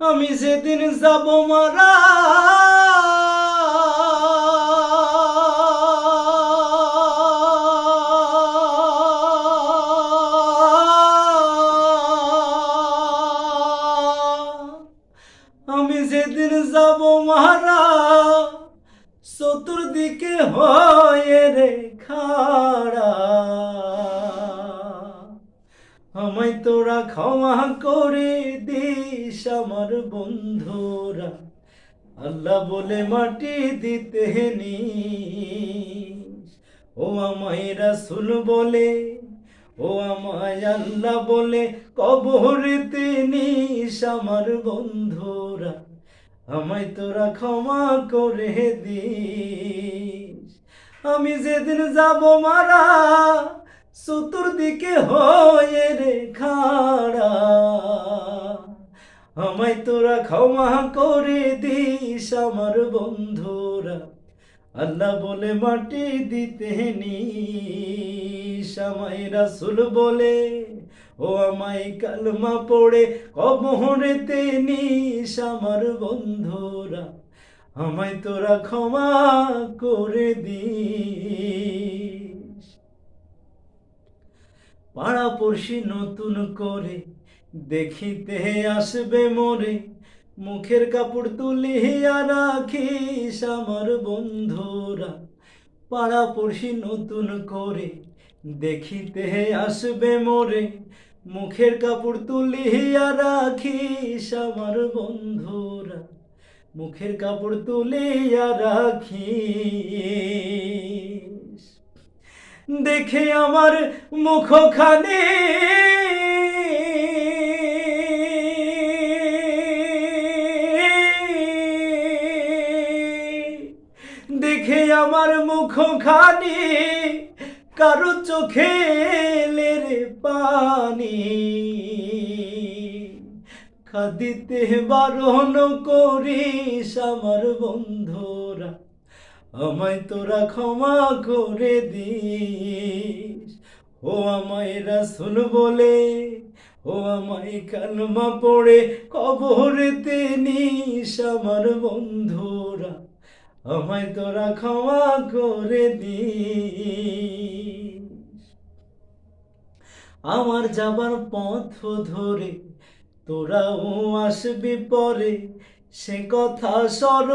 আমি সেদিন যাব মারা আমি যেদিন যাব মারা চতুর্দিকে হয়ে রে আমায় তোরা ক্ষমা করে দিস আমার বন্ধুরা। আল্লাহ বলে মাটি দিতে নি ও আমায় রাসুল বলে, ও আমায় আল্লাহ বলে কবরেতে নিস আমার বন্ধুরা। আমায় তোরা ক্ষমা করে দিস। আমি যেদিন যাব মারা চতুর্দিকে হয়ে রে খাড়া। আমায় তোরা ক্ষমা করে দিস আমার বন্ধুরা। আল্লাহ বলে মাটি দিতে নিস। আমায় রাসুল বলে, ও আমায় কালমা পড়ে কবরেতে নিস আমার বন্ধুরা। আমায় তোরা ক্ষমা করে দিস। পাড়া পড়শি নতুন করে দেখিতে আসবে মোরে মুখের কাপড় তুলিয়া রাখিস আমার বন্ধুরা। পাড়া পড়শি নতুন করে দেখিতে আসবে মোরে। মুখের কাপড় তুলিয়া রাখিস আমার বন্ধুরা। মুখের কাপড় তুলিয়া রাখিস দেখে আমার মুখখানে। দেখে আমার মুখখানি কারও চোখে পানি। খাদিতে বারণ করিস আমার বন্ধুরা। আমায় তোরা ক্ষমা করে দিস। ও আমায় রাসুল বলে, ও আমায় কালমা পড়ে কবরেতে নিস আমার বন্ধুরা। আমায় তোরা ক্ষমা করে দিস। আমার যাবার পথ ধরে তোরাও আসবি পরে, সে কথা স্মরণ